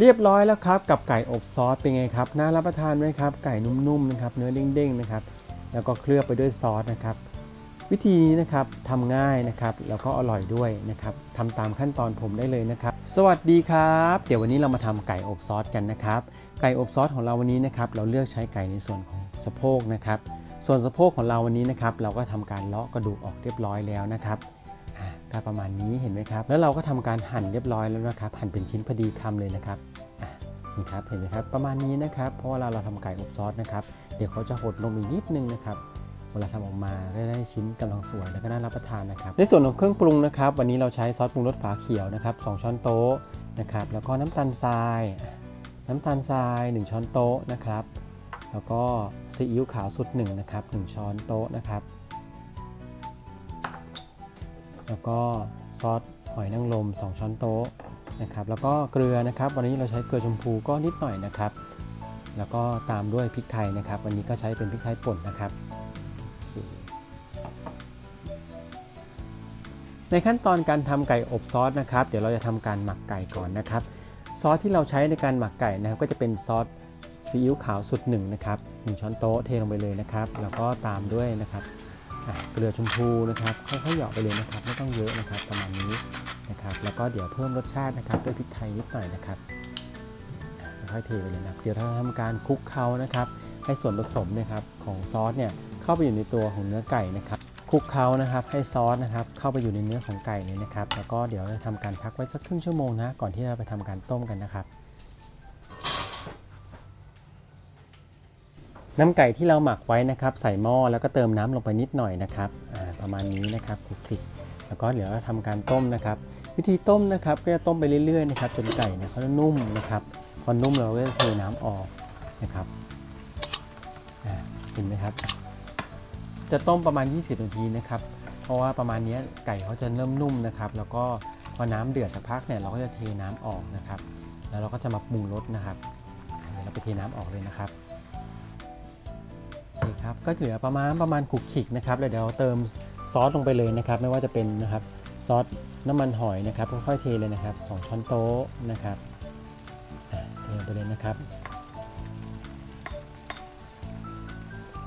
เรียบร้อยแล้วครับกับไก่อบซอสเป็นไงครับน่ารับประทานไหมครับไก่นุ่มๆนะครับเนื้อเด้งๆนะครับแล้วก็เคลือบไปด้วยซอสนะครับวิธีนี้นะครับทำง่ายนะครับแล้วก็อร่อยด้วยนะครับทำตามขั้นตอนผมได้เลยนะครับ สวัสดีครับ เดี๋ยววันนี้เรามาทำไก่อบซอสกันนะครับ ไก่อบซอสของเราวันนี้นะครับเราเลือกใช้ไก่ในส่วนของสะโพกนะครับ ส่วนสะโพกของเราวันนี้นะครับเราก็ทำการเลาะกระดูกออกเรียบร้อยแล้วนะครับ ประมาณนี้เห็นไหมครับ แล้วเราก็ทำการหั่นเรียบร้อยแล้วนะครับ หั่นเป็นชิ้นพอดีคำเลยนะครับอะนี่ครับเห็นไหมครับประมาณนี้นะครับ เพราะว่าเราเราทำไก่อบซอสนะครับ เดี๋ยวเขาจะหดลงอีกนิดนึงนะครับเวลาทำออกมาได้ชิ้นกำลังสวยแล้วก็น่ารับประทานนะครับ ในส่วนของเครื่องปรุงนะครับ วันนี้เราใช้ซอสปรุงรสฝาเขียวนะครับ2ช้อนโต๊ะนะครับ แล้วก็น้ำตาลทราย น้ำตาลทราย 1 ช้อนโต๊ะนะครับ แล้วก็ซีอิ๊วขาวสุดหนึ่งนะครับ1ช้อนโต๊ะนะครับ แล้วก็ซอสหอยนางรม2 ช้อนโต๊ะนะครับแล้วก็เกลือนะครับ วันนี้เราใช้เกลือชมพูก็นิดหน่อยนะครับ แล้วก็ตามด้วยพริกไทยนะครับ วันนี้ก็ใช้เป็นพริกไทยป่นนะครับ ในขั้นตอนการทำไก่อบซอสนะครับ เดี๋ยวเราจะทำการหมักไก่ก่อนนะครับ ซอสที่เราใช้ในการหมักไก่นะครับ ก็จะเป็นซอสซีอิ๊วขาวสุดหนึ่งนะครับหนึ่งช้อนโต๊ะเทลงไปเลยนะครับ แล้วก็ตามด้วยนะครับ เกลือชมพูนะครับค่อยๆหยาะไปเลยนะครับ ไม่ต้องเยอะนะครับประมาณนี้นะครับ แล้วก็เดี๋ยวเพิ่มรสชาตินะครับด้วยพริกไทยนิดหน่อยนะครับค่อยเทไปเลยนะเดี๋ยวเราทำการคลุกเคล้านะครับ ให้ส่วนผสมเนะครับของซอสเนี่ยเข้าไปอยู่ในตัวของเนื้อไก่นะครับคลุกเคล้านะครับให้ซอสนะครับเข้าไปอยู่ในเนื้อของไก่เลยนะครับ แล้วก็เดี๋ยวจะทำการพักไว้สักครึ่งชั่วโมงนะก่อนที่เราไปทำการต้มกันนะครับ น้ำไก่ที่เราหมักไว้นะครับ ใส่หม้อแล้วก็เติมน้ำลงไปนิดหน่อยนะครับประมาณนี้นะครับคลุกคลิกแล้วก็เดี๋ยวเราทำการต้มนะครับ วิธีต้มนะครับก็จะต้มไปเรื่อยๆนะครับจนไก่เนี่ยเขาจะนุ่มนะครับ พอนุ่มเราก็จะเทน้ำออกนะครับเห็นไหมครับ จะต้มประมาณ 20 นาทีนะครับ เพราะว่าประมาณนี้ไก่เขาจะเริ่มนุ่มนะครับ แล้วก็พอน้ำเดือดสักพักเนี่ยเราก็จะเทน้ำออกนะครับ แล้วเราก็จะมาปรุงรสนะครับเดี๋ยวเราไปเทน้ำออกเลยนะครับ คครับก็เหลือประมาณประมาณขลุกขลิกนะครับแล้วเดี๋ยวเราเติมซอสลงไปเลยนะครับ ไม่ว่าจะเป็นนะครับซอสน้ำมันหอยนะครับค่อยๆเทเลยนะครับสองช้อนโต๊ะนะครับเทลงไปเลยนะครับ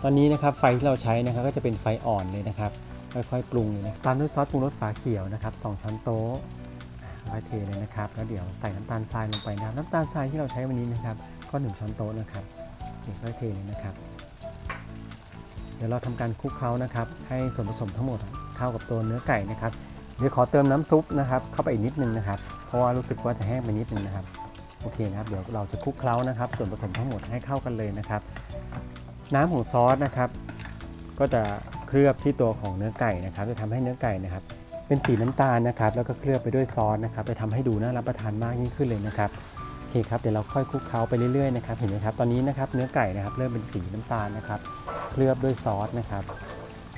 ตอนนี้นะครับไฟที่เราใช้นะครับก็จะเป็นไฟอ่อนเลยนะครับ ค่อยๆปรุงเลยนะตามด้วยซอสปรุงรสฝาเขียวนะครับ2ช้อนโต๊ะค่อยเทเลยนะครับแล้วเดี๋ยวใส่น้ำตาลทรายลงไปนะครับน้ำตาลทรายที่เราใช้วันนี้นะครับ ก็1ช้อนโต๊ะนะครับคค่อยเทเลยนะครับ เดี๋ยวเราทำการคลุกเคล้านะครับ ให้ส่วนผสมทั้งหมดเข้ากับตัวเนื้อไก่นะครับเดี๋ยวขอเติมน้ำซุปนะครับ เข้าไปอีกนิดนึงนะครับ เพราะว่ารู้สึกว่าจะแห้งไปนิดนึงนะครับโอเคนะครับเดี๋ยวเราจะคลุกเคล้านะครับ ส่วนผสมทั้งหมดให้เข้ากันเลยนะครับ น้ำของซอสนะครับ ก็จะเคลือบที่ตัวของเนื้อไก่นะครับ จะทำให้เนื้อไก่นะครับ เป็นสีน้ำตาลนะครับ แล้วก็เคลือบไปด้วยซอสนะครับจะทำให้ดูน่ารับประทานมากยิ่งขึ้นเลยนะครับ อเคครับเดี๋ยวเราค่อยคลุกเคล้าไปเรื่อยๆนะครับเห็นไหมครับตอนนี้นะครับเนื้อไก่นะครับเริ่มเป็นสีน้ำตาลนะครับเคลือบด้วยซอสนะครับ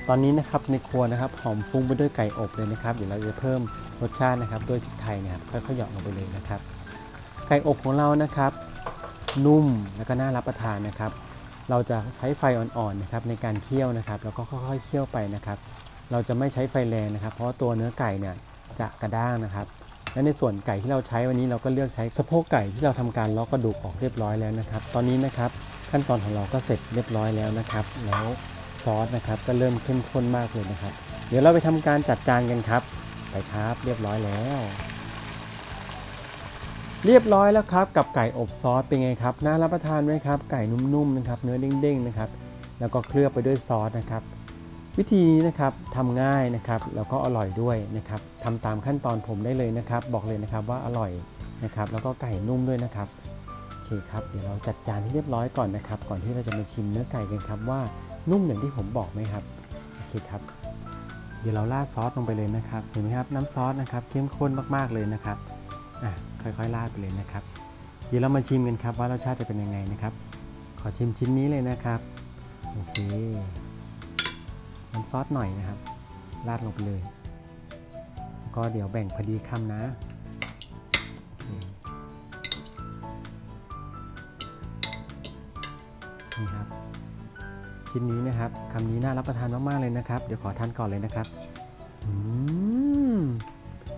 ตอนนี้นะครับในครัวนะครับหอมฟุ้งไปด้วยไก่อบเลยนะครับเดี๋ยวเราจะเพิ่มรสชาตินะครับด้วยพริกไทยนะครับค่อยๆหยอกลงไปเลยนะครับ ไก่อบของเรานะครับนุ่มแล้วก็น่ารับประทานนะครับ เราจะใช้ไฟอ่อนๆนะครับในการเคี่ยวนะครับ แล้วก็ค่อยๆเคี่ยวไปนะครับ เราจะไม่ใช้ไฟแรงนะครับ เพราะตัวเนื้อไก่เนี่ยจะกระด้างนะครับ และในส่วนไก่ที่เราใช้วันนี้เราก็เลือกใช้สะโพกไก่ที่เราทำการลาะกระดูกออกเรียบร้อยแล้วนะครับ ตอนนี้นะครับขั้นตอนของเราก็เสร็จเรียบร้อยแล้วนะครับ แล้วซอสนะครับก็เริ่มเข้มข้นมากเลยนะครับ เดี๋ยวเราไปทำการจัดจานกันครับ ไปครับเรียบร้อยแล้ว เรียบร้อยแล้วครับ กับไก่อบซอสเป็นไงครับน่ารับประทานไหมครับ ไก่นุ่มๆนะครับ เนื้อเด้งๆนะครับ แล้วก็เคลือบไปด้วยซอสนะครับ วิธีนี้นะครับทำง่ายนะครับแล้วก็อร่อยด้วยนะครับทำตามขั้นตอนผมได้เลยนะครับ บอกเลยนะครับว่าอร่อยนะครับ แล้วก็ไก่นุ่มด้วยนะครับโอเคครับเดี๋ยวเราจัดจานให้เรียบร้อยก่อนนะครับ ก่อนที่เราจะมาชิมเนื้อไก่กันครับว่านุ่มอย่างที่ผมบอกไหมครับโอเคครับเดี๋ยวเราราดซอสลงไปเลยนะครับเห็นไหมครับน้ำซอสนะครับเข้มข้นมากๆเลยนะครับอะค่อยๆราดไปเลยนะครับ เดี๋ยวเรามาชิมกันครับว่ารสชาติจะเป็นยังไงนะครับ ขอชิมชิ้นนี้เลยนะครับโอเค น้ำซอสหน่อยนะครับ ราดลงไปเลย แล้วก็เดี๋ยวแบ่งพอดีคำนะนี่ครับชิ้นนี้นะครับคำนี้น่ารับประทานมากๆเลยนะครับ เดี๋ยวขอทานก่อนเลยนะครับอืม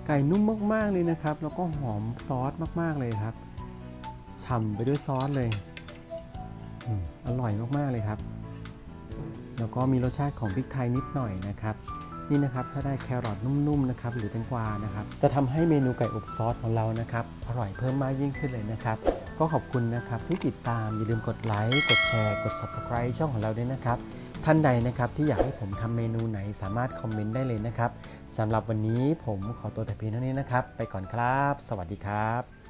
ไก่นุ่มมากๆเลยนะครับ แล้วก็หอมซอสมากๆเลยครับฉ่ำไปด้วยซอสเลยออร่อยมากๆเลยครับ แล้วก็มีรสชาติของพริกไทยนิดหน่อยนะครับ นี่นะครับถ้าได้แครอทนุ่มๆนะครับหรือแตงกวานะครับ จะทำให้เมนูไก่อบซอสของเรานะครับอร่อยเพิ่มมากยิ่งขึ้นเลยนะครับ ก็ขอบคุณนะครับที่ติดตามอย่าลืมกดไลค์กดแชร์กด Subscribe ช่องของเราด้วยนะครับท่านใดนะครับที่อยากให้ผมทำเมนูไหนสามารถคอมเมนต์ได้เลยนะครับสำหรับวันนี้ผมขอตัวแต่เพียงเท่านี้นะครับ ไปก่อนครับ สวัสดีครับ